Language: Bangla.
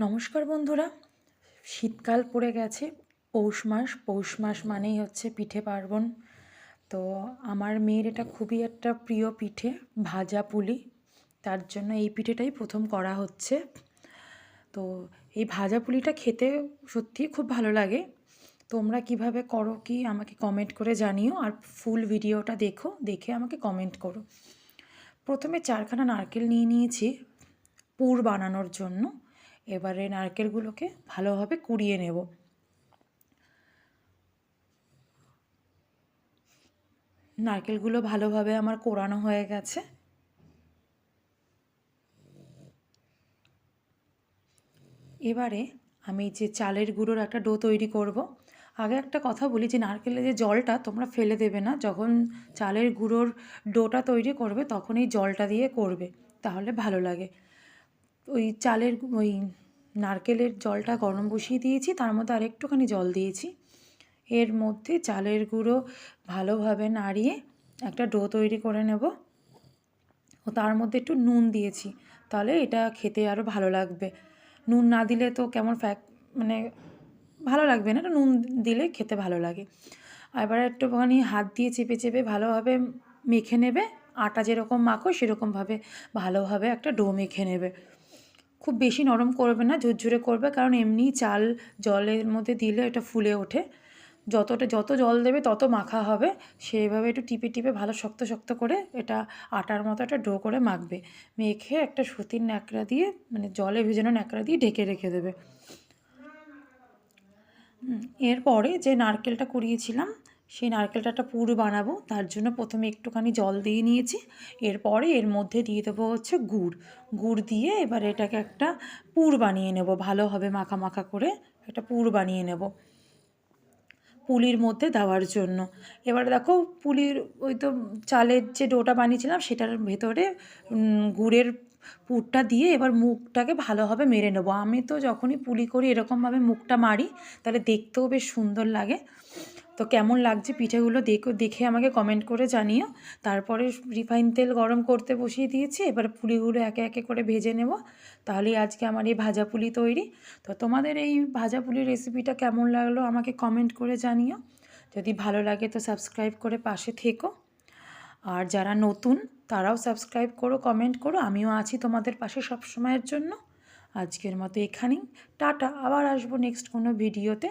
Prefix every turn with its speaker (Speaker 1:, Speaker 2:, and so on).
Speaker 1: নমস্কার বন্ধুরা। শীতকাল পড়ে গেছে, পৌষ মাস। পৌষ মাস মানেই হচ্ছে পিঠে পার্বণ। তো আমার মেয়ের এটা খুবই একটা প্রিয় পিঠে, ভাজা পুলি। তার জন্য এই পিঠেটাই প্রথম করা হচ্ছে। তো এই ভাজা পুলিটা খেতে সত্যিই খুব ভালো লাগে। তোমরা কীভাবে করো কি আমাকে কমেন্ট করে জানিও, আর ফুল ভিডিওটা দেখো, দেখে আমাকে কমেন্ট করো। প্রথমে চারখানা নারকেল নিয়ে নিয়েছি, পুর বানানোর জন্য। এবারে নারকেলগুলোকে ভালোভাবে কুড়িয়ে নেব। নারকেলগুলো ভালোভাবে আমার কোরানো হয়ে গেছে। এবারে আমি যে চালের গুঁড়োর একটা ডো তৈরি করব। আগে একটা কথা বলি যে নারকেলের যে জলটা তোমরা ফেলে দেবে না, যখন চালের গুঁড়োর ডোটা তৈরি করবে তখন এই জলটা দিয়ে করবে, তাহলে ভালো লাগে। ওই চালের ওই নারকেলের জলটা গরম বসিয়ে দিয়েছি, তার মধ্যে আর একটুখানি জল দিয়েছি। এর মধ্যে চালের গুঁড়ো ভালোভাবে নাড়িয়ে একটা ডো তৈরি করে নেব। ও তার মধ্যে একটু নুন দিয়েছি, তাহলে এটা খেতে আরও ভালো লাগবে। নুন না দিলে তো কেমন ফ্যাক মানে ভালো লাগবে না এটা নুন দিলে খেতে ভালো লাগে। এবার একটুখানি হাত দিয়ে চেপে চেপে ভালোভাবে মেখে নেবে, আটা যেরকম মাখো সেরকমভাবে ভালোভাবে একটা ডো মেখে নেবে। খুব বেশি নরম করবে না, ঝুরঝুরে করবে, কারণ এমনি চাল জলের মধ্যে দিলে এটা ফুলে ওঠে। যতটা, যত জল দেবে তত মাখা হবে। সেইভাবে একটু টিপে টিপে ভালো শক্ত শক্ত করে এটা আটার মতো একটা ডো করে মাখবে। মেখে একটা সুতির ন্যাকড়া দিয়ে মানে জলে ভেজানো ন্যাকড়া দিয়ে ঢেকে রেখে দেবে। এরপরে যে নারকেলটা কুড়িয়েছিলাম সেই নারকেলটা একটা পুর বানাবো। তার জন্য প্রথমে একটুখানি জল দিয়ে নিয়েছি। এরপরে এর মধ্যে দিয়ে দেবো হচ্ছে গুড়। গুড় দিয়ে এবার এটাকে একটা পুর বানিয়ে নেব। ভালোভাবে মাখা মাখা করে একটা পুর বানিয়ে নেব পুলির মধ্যে দেওয়ার জন্য। এবার দেখো পুলির ওই তো চালের যে ডোটা বানিয়েছিলাম সেটার ভেতরে গুড়ের পুরটা দিয়ে এবার মুখটাকে ভালোভাবে মেরে নেব। আমি তো যখনই পুলি করি এরকমভাবে মুখটা মারি, তাহলে দেখতেও বেশ সুন্দর লাগে। তো কেমন লাগছে পিঠেগুলো দেখো, দেখে আমাকে কমেন্ট করে জানিও। তারপরে রিফাইন তেল গরম করতে বসিয়ে দিয়েছি, এবার পুলিগুলো একে একে করে ভেজে নেব। তাহলেই আজকে আমার এই ভাজা পুলি তৈরি। তো তোমাদের এই ভাজা পুলির রেসিপিটা কেমন লাগল আমাকে কমেন্ট করে জানিও। যদি ভালো লাগে তো সাবস্ক্রাইব করে পাশে থেকো। আর যারা নতুন, তারাও সাবস্ক্রাইব করো কমেন্ট করো। আমিও আছি তোমাদের পাশে সব সময়ের জন্য। আজকের মতো এখানেই। টাটা, আবার আসব নেক্সট কোনো ভিডিওতে